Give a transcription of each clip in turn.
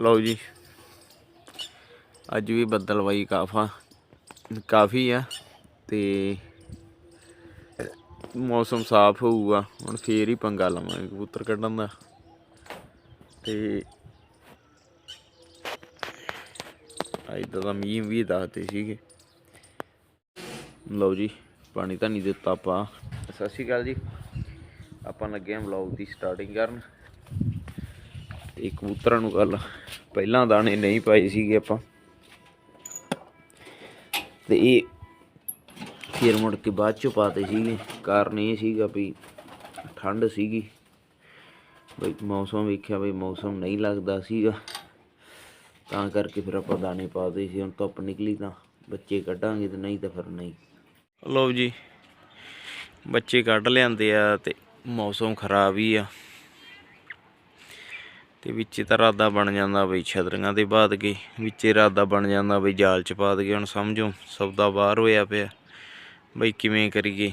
ਲਓ ਜੀ। ਅੱਜ ਵੀ ਬੱਦਲਵਾਈ ਕਾਫਾ, ਕਾਫੀ ਆ ਤੇ ਮੌਸਮ ਸਾਫ਼ ਹੋਊਗਾ। ਹੁਣ ਫੇਰ ਹੀ ਪੰਗਾ ਲਵਾਂਗੇ ਕਬੂਤਰ ਕੱਢਣ ਦਾ। ਤੇ ਅੱਜ ਦਾ ਮੀਂਹ ਵੀ ਦੱਸਦੇ ਸੀਗੇ। ਲਓ ਜੀ ਪਾਣੀ ਤਾਂ ਨਹੀਂ ਦਿੱਤਾ ਆਪਾਂ ਸਤਿ ਸ਼੍ਰੀ ਅਕਾਲ ਜੀ। ਆਪਾਂ ਲੱਗੇ ਹਾਂ ਵਲੌਗ ਦੀ ਸਟਾਰਟਿੰਗ ਕਰਨ। ਇਹ ਕਬੂਤਰਾਂ ਨੂੰ ਕੱਲ ਪਹਿਲਾਂ ਦਾਣੇ ਨਹੀਂ ਪਾਏ ਸੀਗੇ ਆਪਾਂ। ਤੇ ਇਹ ਫਿਰ ਮੁੜ ਕੇ ਬਾਅਦ ਚੋਂ ਪਾਤੇ ਸੀਗੇ। ਕਾਰਨ ਇਹ ਸੀਗਾ ਵੀ ਠੰਡ ਸੀਗੀ। ਬਈ ਮੌਸਮ ਵੇਖਿਆ, ਬਈ ਮੌਸਮ ਨਹੀਂ ਲੱਗਦਾ ਸੀਗਾ। ਤਾਂ ਕਰਕੇ ਫਿਰ ਆਪਾਂ ਦਾਣੇ ਪਾਦੇ ਸੀ, ਹੁਣ ਧੁੱਪ ਨਿਕਲੀ ਤਾਂ ਬੱਚੇ ਕੱਢਾਂਗੇ ਤੇ ਨਹੀਂ ਤਾਂ ਫਿਰ ਨਹੀਂ। ਲਓ ਜੀ, ਬੱਚੇ ਕੱਢ ਲਿਆਂਦੇ ਆ ਤੇ ਮੌਸਮ ਖਰਾਬ ਹੀ ਆ। ਤੇ ਵਿੱਚ ਤਾਂ ਰਾਦਾ ਬਣ ਜਾਂਦਾ ਬਈ ਛਤਰੀਆਂ ਦੇ ਬਾਦ ਕੇ, ਵਿੱਚ ਰਾਦਾ ਬਣ ਜਾਂਦਾ ਬਈ ਜਾਲ ਚ ਪਾ ਦਗੇ ਹੁਣ ਸਮਝੋ ਸੌਦਾ ਬਾਹਰ ਹੋਇਆ ਪਿਆ। ਬਈ ਕਿਵੇਂ ਕਰੀਏ?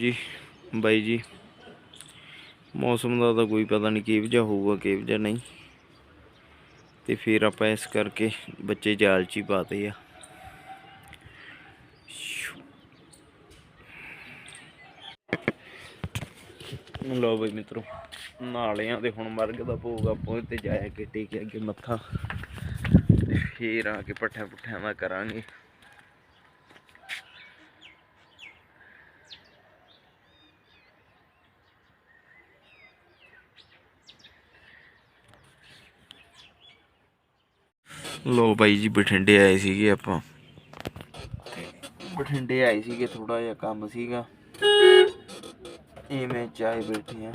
ਜੀ, ਬਾਈ ਜੀ, ਮੌਸਮ ਦਾ ਤਾਂ ਕੋਈ ਪਤਾ ਨਹੀਂ ਕਿਹੋ ਜਿਹਾ ਹੋਊਗਾ, ਕਿਹੋ ਜਿਹਾ ਨਹੀਂ। ਤੇ ਫਿਰ ਆਪਾਂ ਇਸ ਕਰਕੇ ਬੱਚੇ ਜਾਲ ਚ ਹੀ ਪਾਤੇ ਆ। ਲੋ ਬਈ ਮਿੱਤਰੋ। ਨਾਲਿਆਂ ਦੇ ਹੁਣ ਮਰਗ ਦਾ ਭੋਗ ਆਪਾਂ ਤੇ ਜਾਇਆ ਕੇ ਟੇਕਿਆ ਅੱਗੇ ਮੱਥਾ। ਤੇ ਫੇਰ ਆ ਕੇ ਪੱਠਿਆਂ ਪੁੱਠਿਆਂ ਦਾ ਕਰਾਂਗੇ। ਲੋ ਬਾਈ ਜੀ, ਬਠਿੰਡੇ ਆਏ ਸੀਗੇ ਆਪਾਂ। ਬਠਿੰਡੇ ਆਏ ਸੀਗੇ ਥੋੜਾ ਜਿਹਾ ਕੰਮ ਸੀਗਾ। ਐਵੇਂ ਚਾਹੇ ਬੈਠੇ ਆ।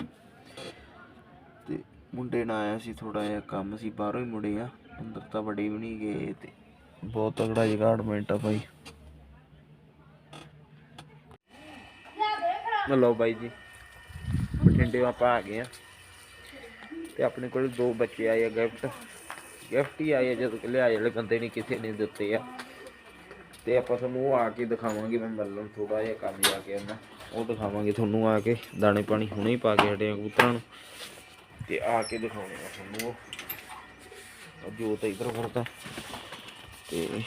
ਮੁੰਡੇ ਨਾਲ ਆਇਆ ਸੀ ਥੋੜਾ ਜਿਹਾ ਕੰਮ ਸੀ, ਬਾਹਰੋਂ ਹੀ ਮੁੜੇ ਆ। ਅੰਦਰ ਤਾਂ ਬੜੀ ਵੀ ਨਹੀਂ ਗਏ ਤੇ। ਬਹੁਤ ਤਗੜਾ ਜਗਾੜਮੈਂਟ ਆ ਭਾਈ ਲਓ ਬਾਈ ਜੀ, ਬਠਿੰਡੇ ਆਪਾਂ ਆ ਗਏ ਆ। ਤੇ ਆਪਣੇ ਕੋਲ ਦੋ ਬੱਚੇ ਆਏ ਆ, ਗਿਫਟ। ਗਿਫਟ ਹੀ ਆਏ ਆ, ਜਦੋਂ ਕਿ ਲਿਆਏ ਵਾਲੇ ਬੰਦੇ ਨੇ, ਕਿਸੇ ਨੇ ਦਿੱਤੇ ਆ। ਤੇ ਆਪਾਂ ਤੁਹਾਨੂੰ ਉਹ ਆ ਕੇ ਦਿਖਾਵਾਂਗੇ, ਮੈਂ ਮੱਲਣ ਥੋੜਾ ਜਿਹਾ ਕੰਮ ਜਾ ਕੇ ਆਉਣਾ ਉਹ ਦਿਖਾਵਾਂਗੇ ਤੁਹਾਨੂੰ ਆ ਕੇ ਦਾਣੇ ਪਾਣੀ ਹੁਣੇ ਹੀ ਪਾ ਕੇ ਹਟੇ ਕਬੂਤਰਾਂ ਨੂੰ। ਤੇ ਆ ਕੇ ਦਿਖਾਉਣੇ ਆ ਤੁਹਾਨੂੰ ਉਹ। ਉਹ ਇਧਰ ਫਿਰਦਾ। ਤੇ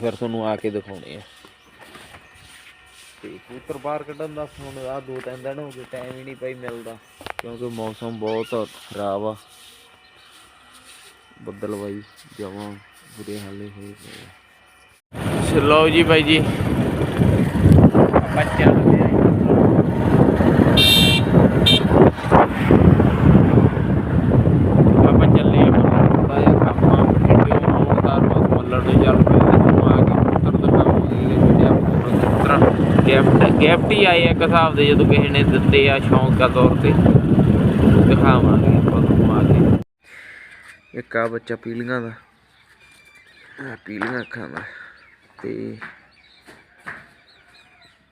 ਫਿਰ ਤੁਹਾਨੂੰ ਆ ਕੇ ਦਿਖਾਉਣੇ ਆ। ਤੇ ਕਬੂਤਰ ਬਾਹਰ ਕੱਢਣ ਦਾ ਹੁਣ ਆ ਦੋ ਤਿੰਨ ਦਿਨ ਹੋ ਗਏ ਟਾਈਮ ਹੀ ਨਹੀਂ ਪਈ ਮਿਲਦਾ। ਕਿਉਂਕਿ ਮੌਸਮ ਬਹੁਤ ਖਰਾਬ ਆ। ਬੱਦਲਵਾਈ ਜਮਾਂ ਬੁਰੇ ਹਾਲੇ ਹੋਏ ਪਏ ਆ। ਜੀ ਬਾਈ ਜੀ। ਆਪਾਂ ਚੱਲਦੇ ਆਂ ਆਪਾਂ ਚੱਲੇ ਆ ਥੋੜਾ ਜਿਹਾ ਕੰਮ ਆ ਵੀਡੀਓ ਬਣਾਉਣ ਦਾ ਬਸ ਮੱਲਰ ਦੇ ਚੱਲ ਪਏ ਤੇ ਤੁਹਾਨੂੰ ਆ ਕੇ ਪੁੱਤਰ ਦਿਖਾਵਾਂਗੇ ਜਿਹੜੇ ਆਪਾਂ ਪੁੱਤਰ ਗਿਫਟ ਗਿਫਟ ਹੀ ਆਏ ਆ ਇੱਕ ਹਿਸਾਬ ਦੇ, ਜਦੋਂ ਕਿਸੇ ਨੇ ਦਿੱਤੇ ਆ ਸ਼ੌਂਕ ਦਾ ਤੌਰ ਤੇ। ਦਿਖਾਵਾਂਗੇ ਆਪਾਂ ਤੁਹਾਨੂੰ ਕੇ। ਇੱਕ ਆ ਬੱਚਾ ਪੀਲੀਆਂ ਦਾ। ਆ ਪੀਲੀਆਂ ਅੱਖਾਂ ਦਾ। ਤੇ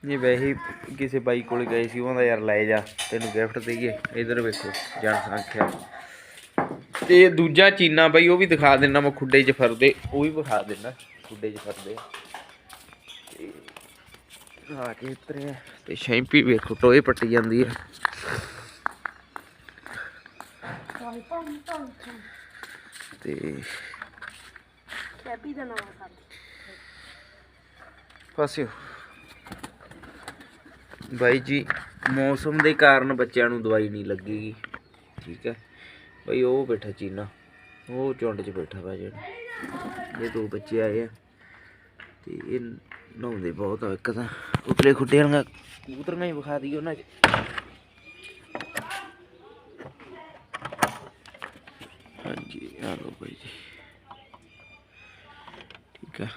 ਇਹ ਵੈਸੇ ਕਿਸੇ ਬਾਈ ਕੋਲ ਗਏ ਸੀ, ਉਹਦਾ ਯਾਰ ਲੈ ਜਾ, ਤੈਨੂੰ ਗਿਫਟ ਦੇਈਏ। ਇਧਰ ਵੇਖੋ, ਜਨ ਸੰਖਿਆ। ਤੇ ਦੂਜਾ ਚੀਨਾ ਬਾਈ, ਉਹ ਵੀ ਦਿਖਾ ਦਿੰਨਾ ਮੈਂ ਖੁੱਡੇ 'ਚ ਫਰਦੇ ਉਹ ਵੀ ਵਿਖਾ ਦਿੰਨਾ ਖੁੱਡੇ 'ਚ ਫਰਦੇ ਆ ਕੇ ਉਤਰਿਆ ਤੇ ਸ਼ੈਂਪੀ ਵੇਖੋ ਟੋਏ ਪੱਟੀ ਜਾਂਦੀ ਹੈ ਤੇ ਕੈਪੀ ਦਾ ਨਾਮ ਫਸਿਓ ਬਾਈ ਜੀ ਮੌਸਮ ਦੇ ਕਾਰਨ ਬੱਚਿਆਂ ਨੂੰ ਦਵਾਈ ਨਹੀਂ ਲੱਗੇਗੀ। ਠੀਕ ਹੈ ਬਈ ਉਹ ਬੈਠਾ ਚੀਨਾ। ਉਹ ਝੁੰਡ 'ਚ ਬੈਠਾ ਵਾ ਜਿਹੜਾ। ਇਹ ਦੋ ਬੱਚੇ ਆਏ ਆ। ਤੇ ਇਹ ਨਹਾਉਂਦੇ ਬਹੁਤ ਆ ਇੱਕ ਤਾਂ ਉਤਲੇ ਖੁੱਡੇ ਵਾਲੀਆਂ ਕਬੂਤਰੀਆਂ ਹੀ ਵਿਖਾ ਦਈਏ ਉਹਨਾਂ 'ਚ। ਹਾਂਜੀ, ਆ ਲਓ ਬਾਈ ਜੀ। ਠੀਕ ਆ।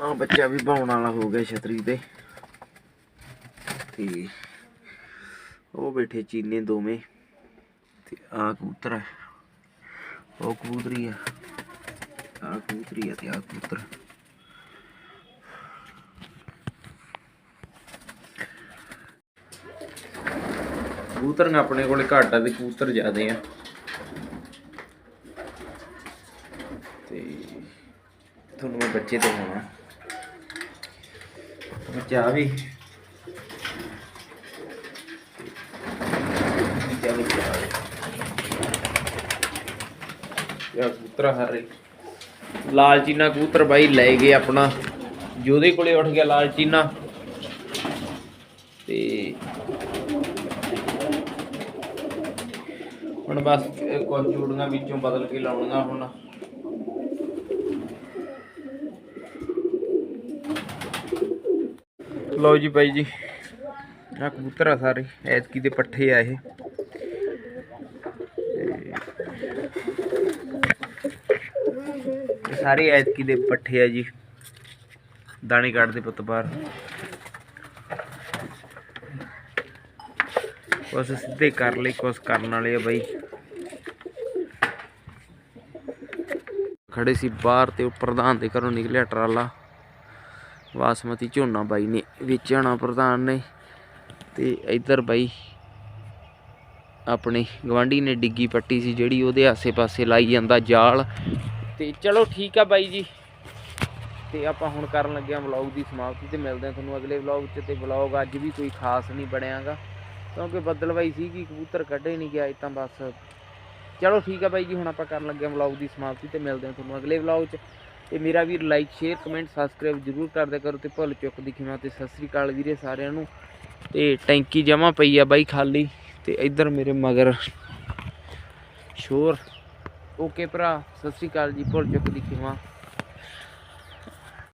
ਆ ਬੱਚਾ ਵੀ ਪਾਉਣ ਵਾਲਾ ਹੋ ਗਿਆ ਛਤਰੀ ਤੇ। ਤੇ ਉਹ ਬੈਠੇ ਚੀਨੇ ਦੋਵੇਂ। ਤੇ ਆ ਕਬੂਤਰ ਉਹ ਕਬੂਤਰੀ ਆ। ਆ ਕਬੂਤਰੀ ਆ ਤੇ ਆ ਕਬੂਤਰ। ਕਬੂਤਰੀਆਂ ਆਪਣੇ ਕੋਲੇ ਘੱਟ ਆ ਤੇ ਕਬੂਤਰ ਜ਼ਿਆਦੇ ਆ। ਤੇ ਤੁਹਾਨੂੰ ਮੈਂ ਬੱਚੇ ਦਿਖਾਉਣਾ। ਬੱਚਾ ਵੀ ਨਹੀਂ ਪਿਆ ਯਾ ਕਬੂਤਰ ਹਾਰੇ। ਲਾਲ ਕਬੂਤਰ ਬਾਈ ਲੈ ਗਏ ਆਪਣਾ। ਜੋਦੇ ਕੋਲੇ ਉੱਠ ਗਿਆ ਲਾਲਚੀਨਾ ਤੇ ਹੁਣ ਬਸ ਇਹ ਕੁਝ ਚੂੜੀਆਂ ਵਿੱਚੋਂ ਬਦਲ ਕੇ ਲਾਉਣੀਆਂ ਹੁਣ। ਲਓ ਜੀ ਬਾਈ ਜੀ ਆ ਕਬੂਤਰ ਆ ਸਾਰੇ, ਐਤਕੀ ਦੇ ਪੱਠੇ ਆ ਇਹ। ਇਹ ਸਾਰੇ ਐਤਕੀ ਦੇ ਪੱਠੇ ਆ ਜੀ। ਦਾਣੇ ਕੱਢਦੇ ਪੁੱਤ ਬਾਹਰ। ਕੁਛ ਸਿੱਧੇ ਕਰ ਲਈ, ਕੁਛ ਕਰਨ ਵਾਲੇ ਆ ਬਾਈ। ਖੜੇ ਸੀ ਬਾਹਰ ਤੇ ਉਹ ਪ੍ਰਧਾਨ ਦੇ ਘਰੋਂ ਨਿਕਲਿਆ ਟਰਾਲਾ। ਬਾਸਮਤੀ ਝੋਨਾ ਬਾਈ ਨੇ ਵੇਚਣਾ ਪ੍ਰਧਾਨ ਨੇ। ਤੇ ਇੱਧਰ ਬਾਈ ਆਪਣੇ ਗਵਾਂਢੀ ਨੇ ਡਿੱਗੀ ਪੱਟੀ ਸੀ ਜਿਹੜੀ ਉਹਦੇ ਆਸੇ-ਪਾਸੇ ਲਾਈ ਜਾਂਦਾ ਜਾਲ। ਤੇ ਚਲੋ ਠੀਕ ਆ ਬਾਈ ਜੀ। ਤੇ ਆਪਾਂ ਹੁਣ ਕਰਨ ਲੱਗੇ ਆ ਵਲੌਗ ਦੀ ਸਮਾਪਤੀ ਤੇ ਮਿਲਦੇ ਆ ਤੁਹਾਨੂੰ ਅਗਲੇ ਵਲੌਗ 'ਚ ਤੇ ਵਲੌਗ ਅੱਜ ਵੀ ਕੋਈ ਖਾਸ ਨਹੀਂ ਬਣਿਆਗਾ, ਕਿਉਂਕਿ ਬੱਦਲਵਾਈ ਸੀ ਕਿ ਕਬੂਤਰ ਕੱਢੇ ਨਹੀਂ ਗਿਆ, ਇਹ ਤਾਂ ਬਸ। ਚਲੋ ਠੀਕ ਆ ਬਾਈ ਜੀ, ਹੁਣ ਆਪਾਂ ਕਰਨ ਲੱਗੇ ਆ ਵਲੌਗ ਦੀ ਸਮਾਪਤੀ ਤੇ ਮਿਲਦੇ ਆ ਤੁਹਾਨੂੰ ਅਗਲੇ ਵਲੌਗ 'ਚ। ਤੇ ਮੇਰਾ ਵੀਰ ਲਾਈਕ ਸ਼ੇਅਰ ਕਮੈਂਟ ਸਬਸਕ੍ਰਾਈਬ ਜਰੂਰ ਕਰਦੇ ਕਰੋ ਤੇ ਭੁੱਲ ਚੁੱਕ ਦੀ ਖਿਮਾ ਤੇ ਸਤਿ ਸ੍ਰੀ ਅਕਾਲ ਵੀਰੇ ਸਾਰਿਆਂ ਨੂੰ। ਤੇ ਟੈਂਕੀ ਜਮਾ ਪਈ ਆ ਬਾਈ ਖਾਲੀ ਤੇ ਇੱਧਰ ਮੇਰੇ ਮਗਰ ਸ਼ੋਰ ਓਕੇ ਭਰਾ ਸਤਿ ਸ੍ਰੀ ਅਕਾਲ ਜੀ ਭੁੱਲ ਚੁੱਕ ਦੀ ਖਿਮਾ।